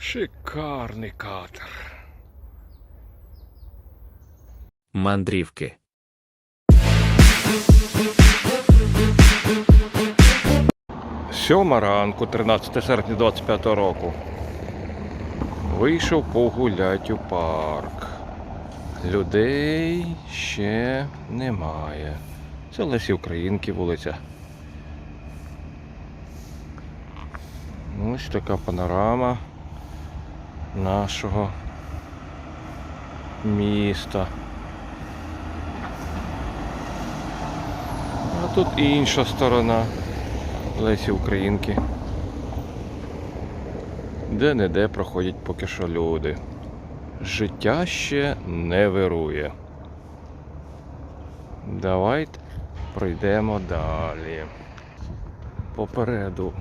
Шикарний катер. Мандрівки. Сьома ранку, 13 серпня 25 року. Вийшов погулять у парк. Людей ще немає. Це Лесі Українки вулиця. Ось така панорама нашого міста. А тут інша сторона. Лесі Українки. Де-не-де проходять поки що люди. Життя ще не вирує. Давайте пройдемо далі. Попереду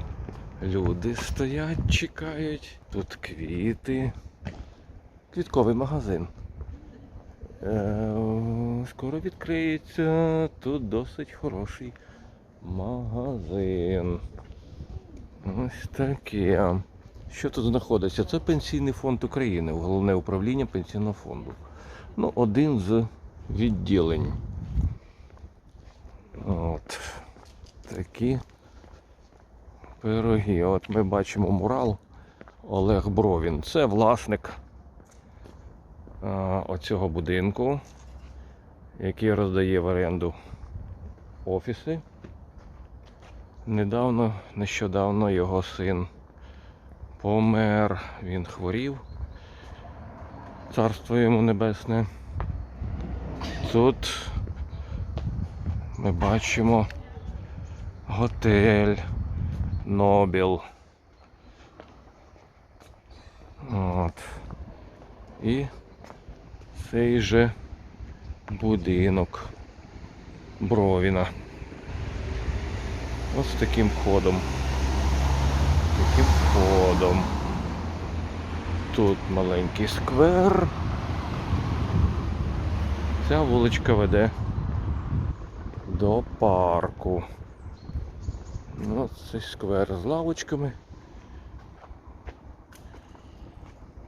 люди стоять, чекають. Тут квіти. Квітковий магазин. Е, Скоро відкриється. Тут досить хороший магазин. Ось таке. Що тут знаходиться? Це Пенсійний фонд України, головне управління пенсійного фонду. Ну, один з відділень. От. Такі пироги. От ми бачимо мурал Олег Бровін. Це власник оцього будинку, який роздає в оренду офіси. Недавно, нещодавно його син помер, він хворів. Царство йому небесне. Тут ми бачимо готель Нобіл. От. І цей же будинок Бровіна. Ось таким ходом. Таким ходом. Тут маленький сквер. Ця вуличка веде до парку. Ну, цей сквер з лавочками.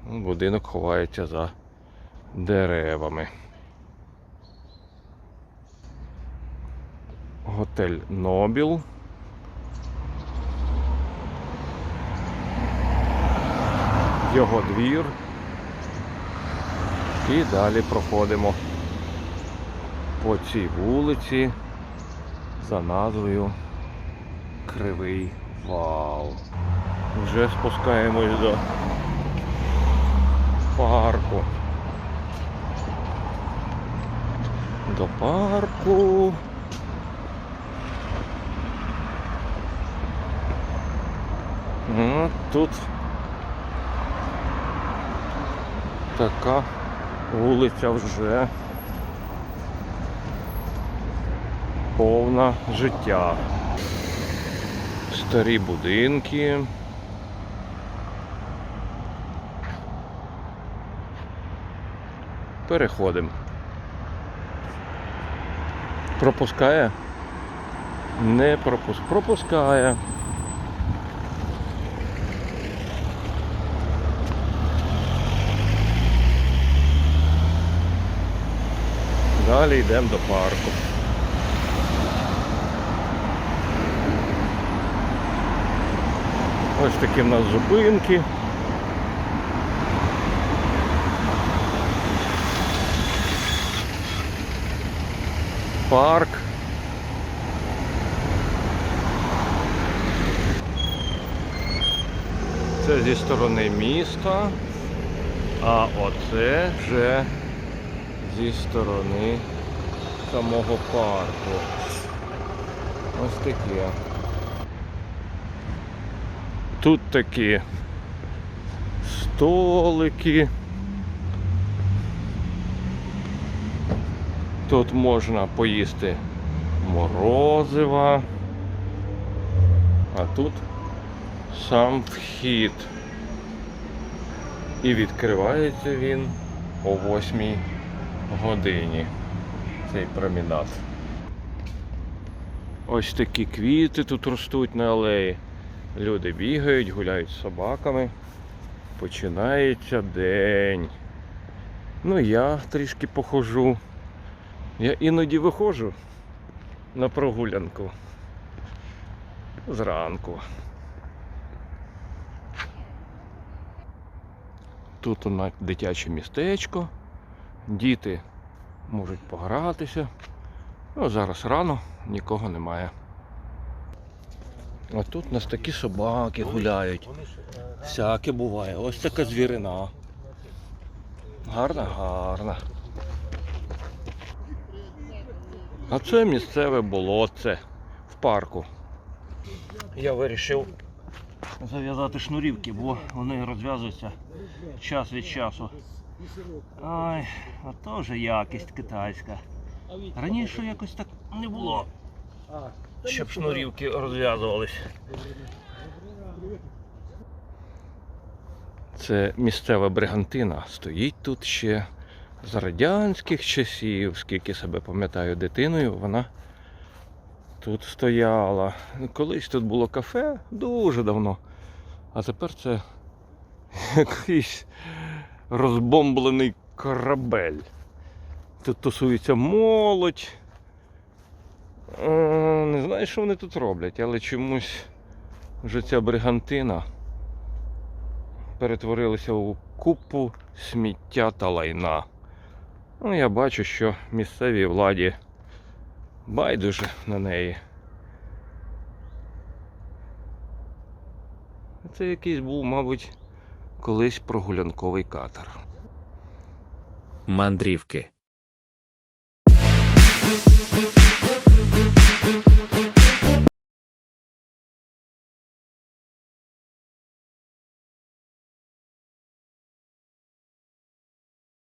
Ну, Будинок ховається за деревами. Готель Нобіл. Його двір. І далі проходимо по цій вулиці за назвою Кривий Вал. Вже спускаємось до парку. До парку. От тут така вулиця вже повна життя. Старі будинки. Переходимо. Пропускає? Не пропуск. Пропускає. Далі йдемо до парку. Ось такі в нас зупинки. Парк. Це зі сторони міста, а оце вже зі сторони самого парку. Ось таке. Тут такі столики. Тут можна поїсти морозива. А тут сам вхід. І відкривається він о 8 годині. Цей промінат. Ось такі квіти тут ростуть на алеї. Люди бігають, гуляють з собаками. починається день. Ну, я трішки похожу. Я іноді виходжу на прогулянку. Зранку. Тут у нас дитяче містечко. Діти можуть погратися. Ну, зараз рано, нікого немає. А тут у нас такі собаки гуляють. Всяке буває. Ось така звірина. Гарна, гарна. А це місцеве болотце в парку. Я вирішив зав'язати шнурівки, бо вони розв'язуються час від часу. Ай, а то вже якість китайська. Раніше якось так не було, щоб шнурівки розв'язувались. Це місцева бригантина. Стоїть тут ще з радянських часів, скільки себе пам'ятаю дитиною, вона тут стояла. Колись тут було кафе дуже давно. А тепер це якийсь розбомблений корабель. Тут тусується молодь. Знаю, що вони тут роблять, але чомусь вже ця бригантина перетворилася у купу сміття та лайна. Ну, я бачу, що місцевій владі байдуже на неї. Це якийсь був, мабуть, колись прогулянковий катер. Мандрівки.